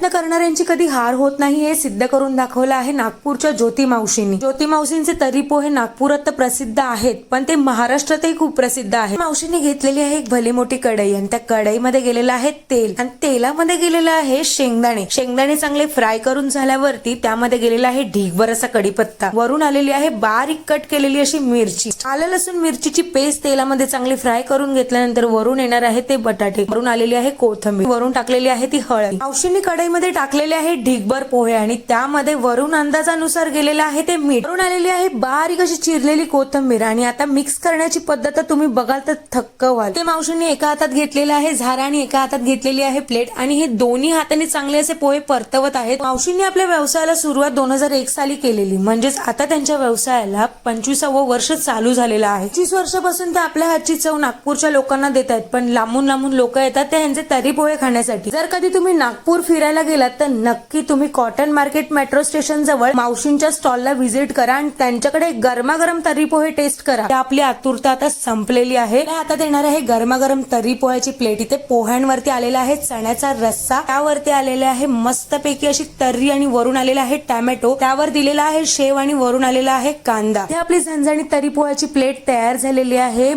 प्रयत्न करणाऱ्यांची कधी हार होत नाही हे सिद्ध करून दाखवलं आहे नागपूरच्या ज्योती मावशींनी. ज्योती मावशींचे तरी पोहे नागपुरात तर प्रसिद्ध आहेत पण ते महाराष्ट्रातही खूप प्रसिद्ध आहे. मावशींनी घेतलेली आहे एक भली मोठी कढई आणि त्या कढईमध्ये गेलेलं आहे तेल. आणि तेलामध्ये गेलेलं आहे शेंगदाणे. शेंगदाणे चांगले फ्राय करून झाल्यावरती त्यामध्ये गेलेला आहे ढीगभर असा कढीपत्ता. वरून आलेली आहे बारीक कट केलेली अशी मिरची. आलं लसूण मिरचीची पेस्ट तेलामध्ये चांगली फ्राय करून घेतल्यानंतर वरून येणार आहे ते बटाटे. वरून आलेली आहे कोथंबीर. वरून टाकलेली आहे ती हळद. मावशींनी कढईमध्ये टाकलेले आहे ढिगभर पोहे आणि त्यामध्ये वरून अंदाजानुसार गेलेलं आहे ते मीठ. वरून आलेली आहे बारीक अशी चिरलेली कोथंबीर आणि आता मिक्स करण्याची पद्धत तुम्ही बघाल तर थक्क व्हाल. ते मावशींनी एका हातात घेतलेलं आहे झारा आणि एका हातात घेतलेली आहे प्लेट आणि हे दोन्ही हाताने चांगले असे पोहे परतवत आहेत. मावशींनी आपल्या व्यवसायाला सुरुवात दोन हजार एक साली केलेली. म्हणजेच आता त्यांच्या व्यवसायाला पंचवीसावं वर्ष चालू झालेलं आहे. तीस वर्षापासून ते आपल्या हातची चव नागपूरच्या लोकांना देत आहेत. पण लांबून लांबून लोक येतात ते यांचे तरी पोहे खाण्यासाठी. जर कधी तुम्ही नागपूर फिरायला गेलात तर नक्की तुम्ही कॉटन मार्केट मेट्रो स्टेशन जवळ मावशींच्या स्टॉलला व्हिजिट करा आणि त्यांच्याकडे गरमागरम तरी पोहे टेस्ट करा. आपली आतुरता आता संपलेली आहे. आता देणार आहे गरमागरम तरी पोह्याची प्लेट इथे पोह्यांवरती आलेला आहे चण्याचा रस्सा. त्यावरती आलेला आहे मस्तपैकी अशी तर्री आणि वरून आलेला आहे टॅमॅटो. त्यावर दिलेला आहे शेव आणि वरून आलेला आहे कांदा. आपली झणझणीत तरी पोह्याची प्लेट तयार झालेली आहे.